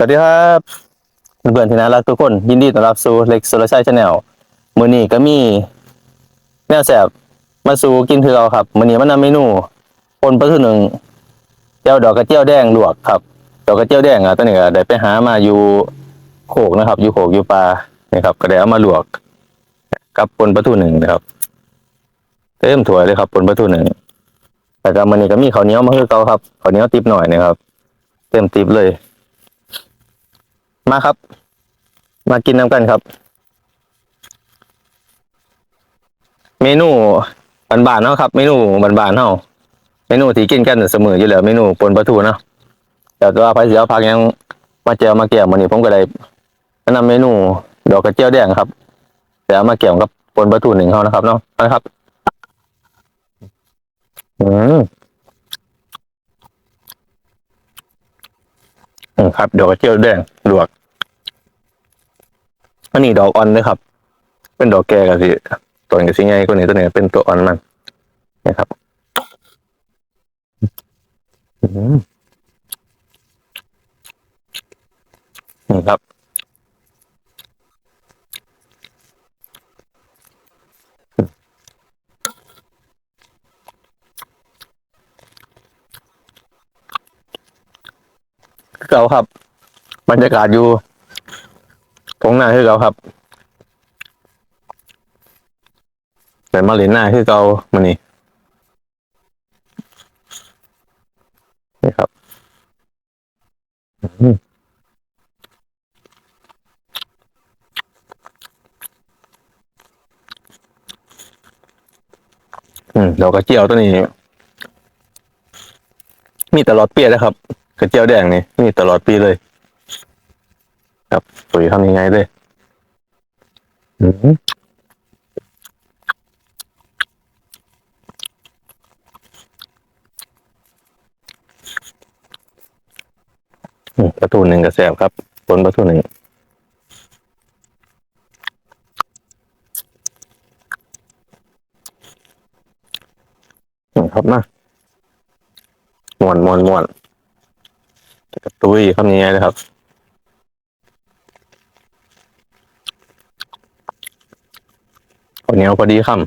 สวัสดีครับเพื่อนๆที่น่ารักทุกคน ยินดีต้อนรับสู่เล็กโซลชัยชาแนลมือนี้ก็มีแนวแสบมาสู่กินคือเราครับมือนี้มันนำเมนูปนปลาทูหนึ่งเจ้าดอกกระเจียวแดงลวกครับ ดอกกระเจียวแดงอะตอนนี้ก็ได้ไปหามาอยู่โขกนะครับ อยู่โขกอยู่ปลานี่ครับ ก็ได้เอามาลวก กับปนปลาทูหนึ่งนะครับเต็มถ้วยเลยครับปนปลาทูหนึ่งแต่ก็มือนี้ก็มีข้าวเหนียวมาคือเก่าครับข้าวเหนียวติบหน่อยนะครับ เต็มติบเลย มาครับ มากินน้ำกันครับ เมนูบานๆเนาะครับ เมนูบานๆเนาะเมนูที่กินกันเสมออยู่แล้วเมนูปนปลาทูเนาะแต่ว่าพายเสียวพักยังมาเจียวมาเกี่ยวมันนี่ผมก็ได้แนะนำเมนูดอกกระเจียวแดงครับแต่มาเกี่ยวกับปนปลาทูหนึ่งเขานะครับเนาะนะครับ อืมอืมครับดอกกระเจียวแดงลวก อันนี้ดอกอ่อนนะครับ เป็นดอกแก่กับสิตัวนี้สิไงคนนี้ตัวนี้เป็นตัวอ่อนมันนะครับนี่ครับเก่าครับบรรยากาศอยู่ งหน้าคือเก่าครับแต่มาเล่นหน้าคือเก่ามันนี่นี่ครับอืมอืมดอกกระเจียวตัวนี้ มีตลอดเปียนะครับกระเจียวแดงนี่มีตลอดปีเลย ครับปุ๋ยทำยังไงเลยอืมประตูหนึ่งกระแสบครับบนประตูหนึ่งครับมามวนมวนมวนกระตุ้ยทำยังไงเลยครับ ข้าวเหนียวพอดีคำ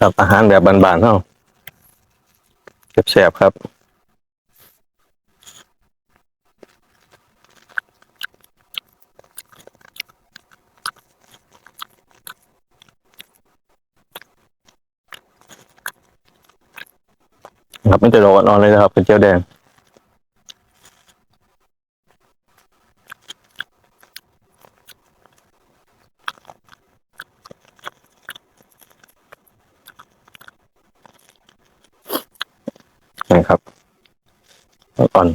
ครับอาหารแบบบานๆเท่าแสบๆครับ ครับไม่จะรออ่อนๆเลยนะครับ เป็นเจียวแดง นะครับ อ่อน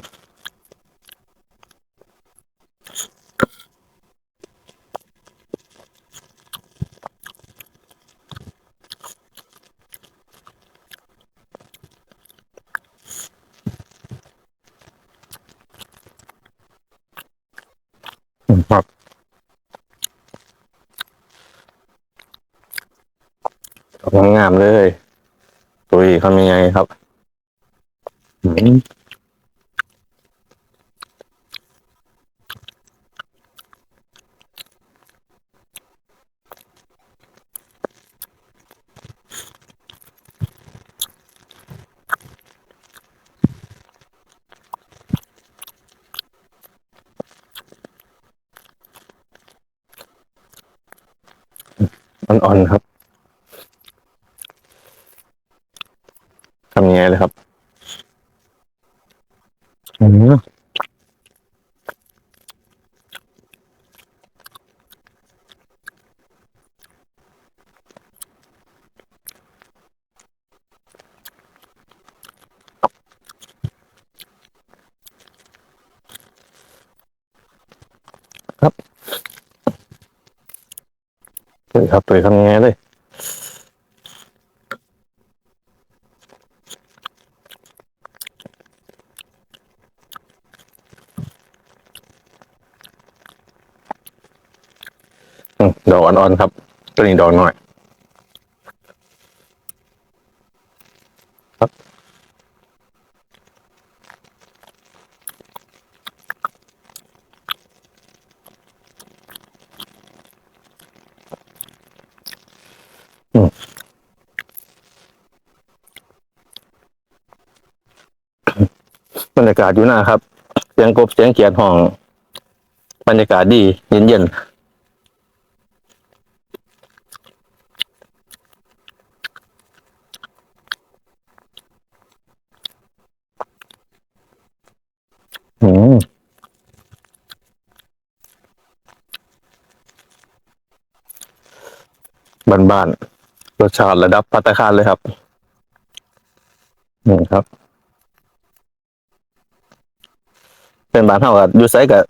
งามๆเลย ตุยทำยังไงครับอืมอ่อนๆครับทำยังไงเลยครับอืมครับตุ ยครับตุยทำยังไงเลยดอกอ่อนๆครับตัวนี้ดอกหน่อย บรรยากาศอยู่หน้าครับ เสียงกบเสียงเขียดห้อง บรรยากาศดี เย็นๆอืมบ้านๆรสชาติระดับพัตตาคารเลยครับนี่ครับ เป็นบ้านเท่ากับยูไซกับ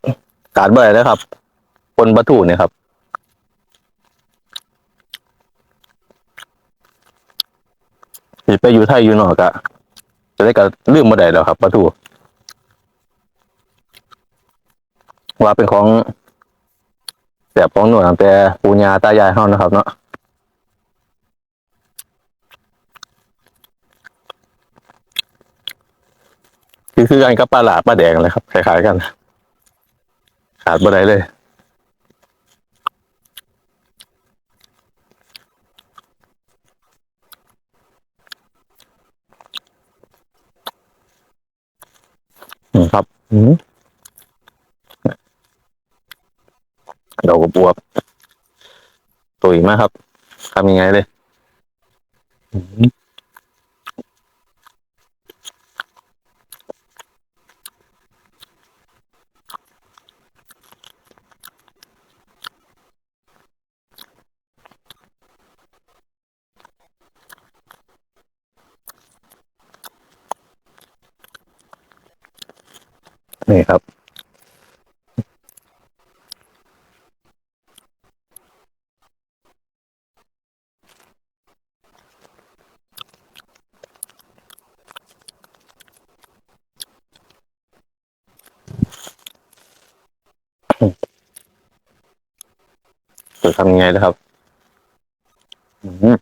การเบอร์นะครับ คนประตูเนี่ยครับสิไปอยู่ไทยอยู่นอกอะจะได้ก็ลืมมาได้แล้วครับประตูว่าเป็นของแบบของหน่วยตั้งแต่ปูญาตายายเฮานะครับเนาะ คือคือกันกับปลาหลาปลาแดงเลยครับคล้ายๆกัน ขาดบ่ได้เลยครับอืมดอกบวบตุยมากครับทำยังไงเลย นี่ครับ จะทำยังไงนะครับ อืม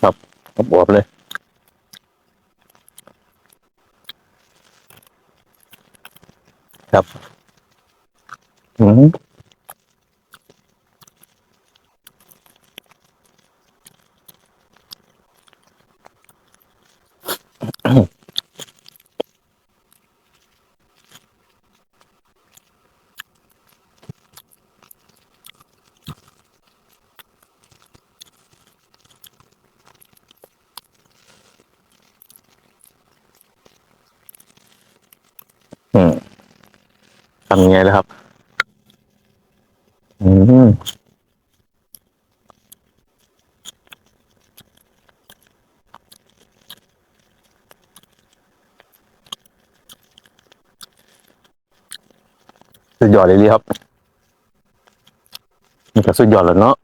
ครับครับอวบเลย ครับ อืมอืม ทำยังไงเลยครับ อืมสุดยอดเลยดีครับนี่ก็สุดยอดแล้วเนาะ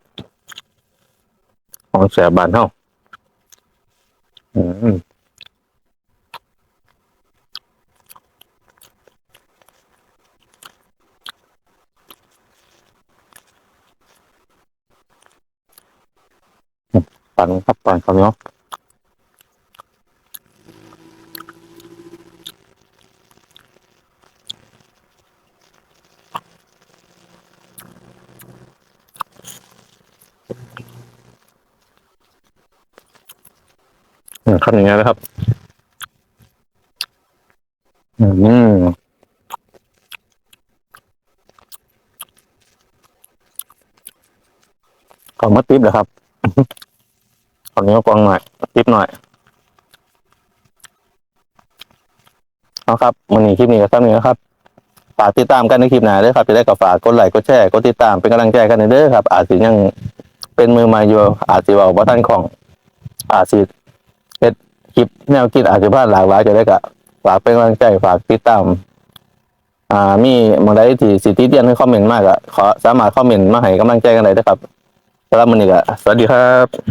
ของแสบบานเท่า อืม ปันครับปันครับเนาะอืมทำยังไงเลยครับ อืมขอมาติ๊บเลยครับ ฝั่นี้กว้องหน่อยคลิปหน่อยเอาครับมันนี้คลิปนี้ก็ซ้ำนี้นะครับฝากติดตามกันในคลิปหน้าด้วยครับจะได้กับฝากกดไลค์กดแชร์กดติดตามเป็นกำลังใจกันเด้อครับ อาจสิยังเป็นมือใหม่อยู่อาจสิเอาบ่ทันของอาจสิเอ็ดคลิปแนวกินอาจจะพลาดหลากหลายจะได้กับฝากเป็นกำลังใจฝากติดตามอ่ามีมางได้ที่สิทธิเดียนให้คอมเมนต์มากอะขอสามารถคอมเมนต์มาให้กำลังใจกันเลยนะครับสำหรับวันนี้ก็สวัสดีครับ